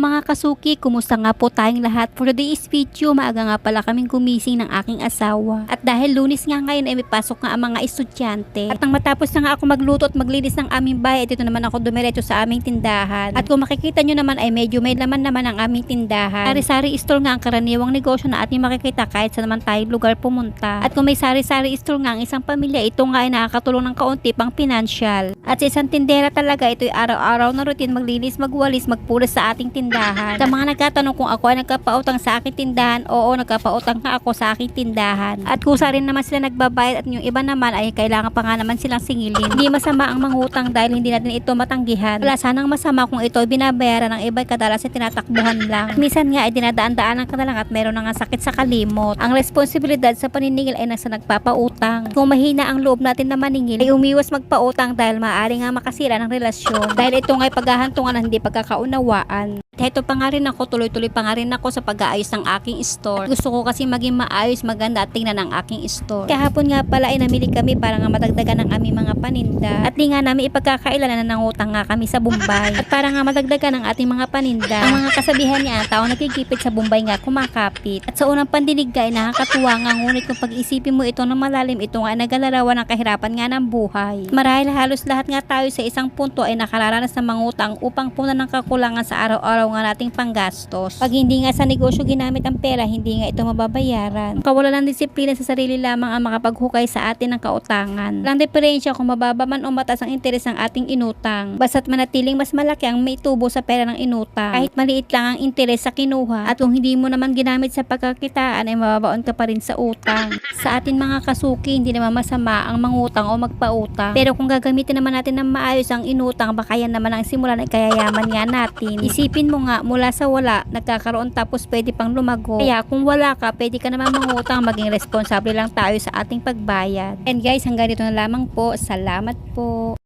kasuki, kumusta nga po tayong lahat? For today's video, maaga nga pala kaming gumising ng aking asawa. At dahil lunis nga ngayon ay may pasok nga ang mga estudyante. At nang matapos na nga ako magluto at maglinis ng aming bahay, dito naman ako dumiretso sa aming tindahan. At kung makikita nyo naman ay medyo may laman naman ang aming tindahan. Sari-sari store nga ang karaniwang negosyo na ating makikita kahit sa naman tayong lugar pumunta. At kung may sari-sari store nga ang isang pamilya, ito nga ay nakakatulong ng kaunti pang financial. At sa isang tindera talaga, ito ay araw-araw na routine maglinis, magwalis, magpulas sa ating tindahan. Sa mga nagtatanong kung ako ay nagkapautang sa aking tindahan, oo, nagkapautang nga ako sa aking tindahan. At kusa rin naman sila nagbabayad at yung iba naman ay kailangan pa nga naman silang singilin. Hindi masama ang mangutang dahil hindi natin ito matanggihan. Wala sanang masama kung ito ay binabayaran ng iba ay kadalasan tinatakbuhan lang. Minsan nga ay dinadaan-daan ka na at meron na nga sakit sa kalimot. Ang responsibilidad sa paniningil ay nasa nagpapautang. Kung mahina ang loob natin na maningil, ay umiwas magpautang dahil maaari nga makasira ng relasyon. Dahil ito nga ay paghahantungan ng hindi pagkakaunawaan. Heto pa nga rin ako, tuloy-tuloy pa nga rin ako sa pag-aayos ng aking store. Gusto ko kasi maging maayos, maganda at tingnan ang aking store. Kahapon nga pala ay namili kami para nga madagdagan ng aming mga paninda. At di nga namin ipagkakailan na nangutang nga kami sa Bombay. At para nga madagdagan ang ating mga paninda. Ang mga kasabihan niya, ang tao nagkikipit sa Bombay nga kumakapit. At sa unang pandinig ka ay nakakatuwa nga ngunit kung pag-isipin mo ito ng malalim, ito nga ay nagalarawan ng kahirapan nga ng buhay. Marahil halos lahat nga tayo sa isang punto ay nakararanas ng mangutang upang punan ng kakulangan sa araw-araw nga nating panggastos. Pag hindi nga sa negosyo ginamit ang pera, hindi nga ito mababayaran. Kawalan ng disiplina sa sarili lamang ang makapaghukay sa atin ng kautangan. Walang diferensya kung mababa man o mataas ang interes ng ating inutang. Basta't manatiling mas malaki ang may tubo sa pera ng inutang. Kahit maliit lang ang interes sa kinuha at kung hindi mo naman ginamit sa pagkakitaan ay mababaon ka pa rin sa utang. Sa atin mga kasuki, hindi naman masama ang mangutang o magpautang. Pero kung gagamitin naman natin ng maayos ang inutang, baka yan naman ang simulan ay kayayaman nga natin. Isipin mo nga, mula sa wala, nagkakaroon tapos pwede pang lumago. Kaya kung wala ka, pwede ka naman mangutang, maging responsable lang tayo sa ating pagbayad. And guys, hanggang dito na lamang po. Salamat po.